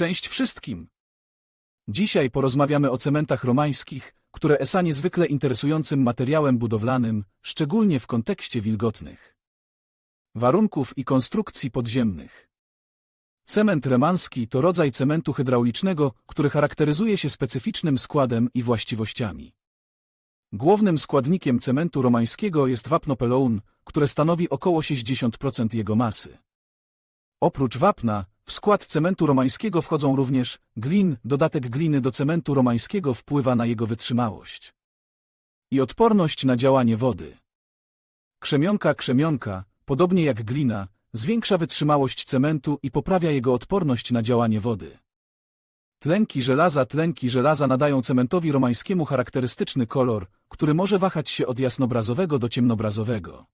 Cześć wszystkim! Dzisiaj porozmawiamy o cementach romańskich, które ESA niezwykle interesującym materiałem budowlanym, szczególnie w kontekście wilgotnych warunków i konstrukcji podziemnych. Cement remanski to rodzaj cementu hydraulicznego, który charakteryzuje się specyficznym składem i właściwościami. Głównym składnikiem cementu romańskiego jest wapno peloun, które stanowi około 60% jego masy. Oprócz wapna, w skład cementu romańskiego wchodzą również glin, dodatek gliny do cementu romańskiego wpływa na jego wytrzymałość i odporność na działanie wody. Krzemionka krzemionka, podobnie jak glina, zwiększa wytrzymałość cementu i poprawia jego odporność na działanie wody. Tlenki żelaza Tlenki żelaza nadają cementowi romańskiemu charakterystyczny kolor, który może wahać się od jasnobrazowego do ciemnobrazowego.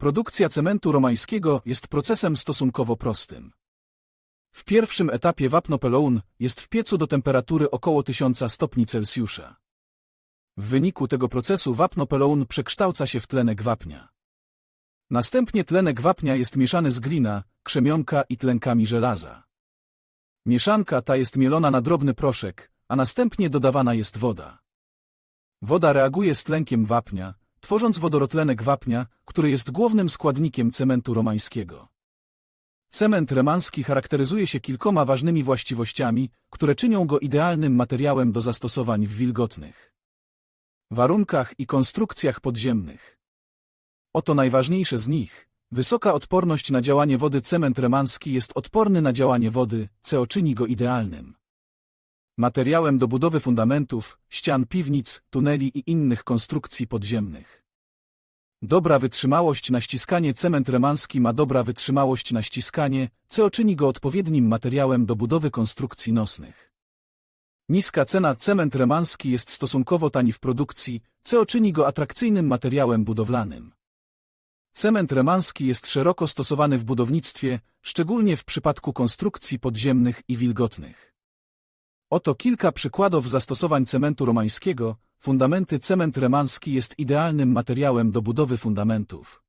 Produkcja cementu romańskiego jest procesem stosunkowo prostym. W pierwszym etapie wapno peloun jest w piecu do temperatury około 1000 stopni Celsjusza. W wyniku tego procesu wapno peloun przekształca się w tlenek wapnia. Następnie tlenek wapnia jest mieszany z glina, krzemionka i tlenkami żelaza. Mieszanka ta jest mielona na drobny proszek, a następnie dodawana jest woda. Woda reaguje z tlenkiem wapnia, tworząc wodorotlenek wapnia, który jest głównym składnikiem cementu romańskiego. Cement remanski charakteryzuje się kilkoma ważnymi właściwościami, które czynią go idealnym materiałem do zastosowań w wilgotnych warunkach i konstrukcjach podziemnych. Oto najważniejsze z nich. Wysoka odporność na działanie wody Cement remanski jest odporny na działanie wody, co czyni go idealnym materiałem do budowy fundamentów, ścian piwnic, tuneli i innych konstrukcji podziemnych. Dobra wytrzymałość na ściskanie Cement remanski ma dobra wytrzymałość na ściskanie, co czyni go odpowiednim materiałem do budowy konstrukcji nosnych. Niska cena Cement remanski jest stosunkowo tani w produkcji, co czyni go atrakcyjnym materiałem budowlanym. Cement remanski jest szeroko stosowany w budownictwie, szczególnie w przypadku konstrukcji podziemnych i wilgotnych. Oto kilka przykładów zastosowań cementu romańskiego. Fundamenty cement remanski jest idealnym materiałem do budowy fundamentów.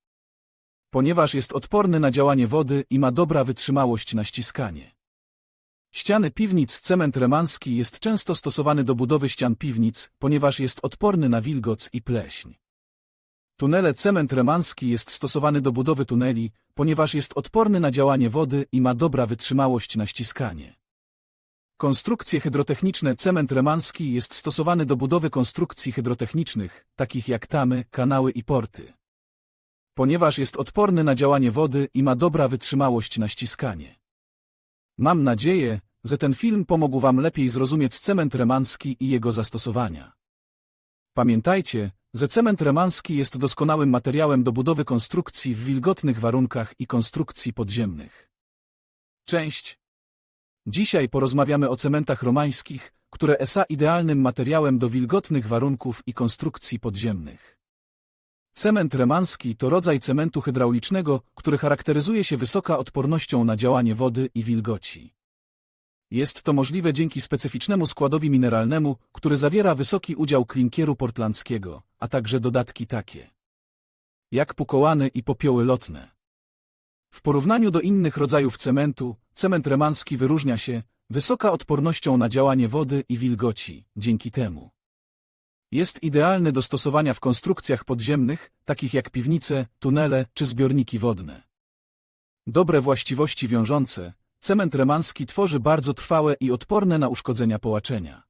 Ponieważ jest odporny na działanie wody i ma dobra wytrzymałość na ściskanie. Ściany piwnic cement remanski jest często stosowany do budowy ścian piwnic, ponieważ jest odporny na wilgoc i pleśń. Tunele cement remanski jest stosowany do budowy tuneli, ponieważ jest odporny na działanie wody i ma dobra wytrzymałość na ściskanie. Konstrukcje hydrotechniczne Cement remanski jest stosowany do budowy konstrukcji hydrotechnicznych, takich jak tamy, kanały i porty. Ponieważ jest odporny na działanie wody i ma dobra wytrzymałość na ściskanie. Mam nadzieję, że ten film pomógł Wam lepiej zrozumieć cement remanski i jego zastosowania. Pamiętajcie, że cement remanski jest doskonałym materiałem do budowy konstrukcji w wilgotnych warunkach i konstrukcji podziemnych. Część Dzisiaj porozmawiamy o cementach romańskich, które są idealnym materiałem do wilgotnych warunków i konstrukcji podziemnych. Cement remanski to rodzaj cementu hydraulicznego, który charakteryzuje się wysoka odpornością na działanie wody i wilgoci. Jest to możliwe dzięki specyficznemu składowi mineralnemu, który zawiera wysoki udział klinkieru portlandzkiego, a także dodatki takie jak pukołany i popioły lotne. W porównaniu do innych rodzajów cementu, cement remanski wyróżnia się wysoka odpornością na działanie wody i wilgoci, dzięki temu. Jest idealny do stosowania w konstrukcjach podziemnych, takich jak piwnice, tunele czy zbiorniki wodne. Dobre właściwości wiążące, cement remanski tworzy bardzo trwałe i odporne na uszkodzenia połaczenia.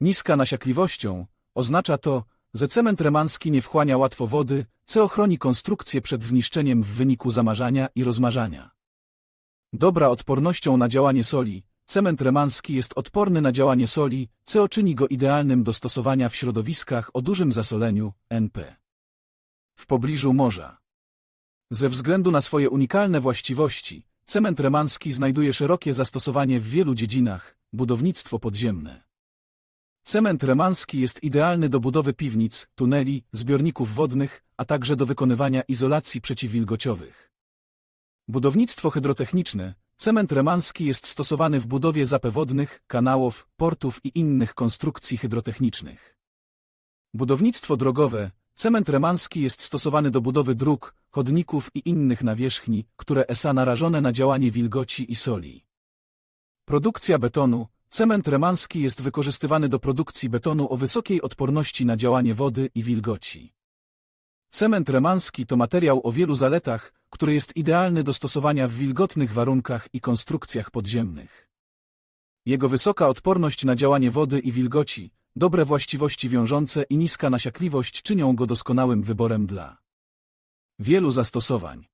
Niska nasiakliwością oznacza to, że cement remanski nie wchłania łatwo wody, co ochroni konstrukcję przed zniszczeniem w wyniku zamarzania i rozmarzania. Dobra odpornością na działanie soli, cement remanski jest odporny na działanie soli, co czyni go idealnym do stosowania w środowiskach o dużym zasoleniu, NP. W pobliżu morza. Ze względu na swoje unikalne właściwości, cement remanski znajduje szerokie zastosowanie w wielu dziedzinach, budownictwo podziemne. Cement remanski jest idealny do budowy piwnic, tuneli, zbiorników wodnych, a także do wykonywania izolacji przeciwwilgociowych. Budownictwo hydrotechniczne. Cement remanski jest stosowany w budowie zapę wodnych, kanałów, portów i innych konstrukcji hydrotechnicznych. Budownictwo drogowe. Cement remanski jest stosowany do budowy dróg, chodników i innych nawierzchni, które są narażone na działanie wilgoci i soli. Produkcja betonu. Cement remanski jest wykorzystywany do produkcji betonu o wysokiej odporności na działanie wody i wilgoci. Cement remanski to materiał o wielu zaletach, który jest idealny do stosowania w wilgotnych warunkach i konstrukcjach podziemnych. Jego wysoka odporność na działanie wody i wilgoci, dobre właściwości wiążące i niska nasiakliwość czynią go doskonałym wyborem dla wielu zastosowań.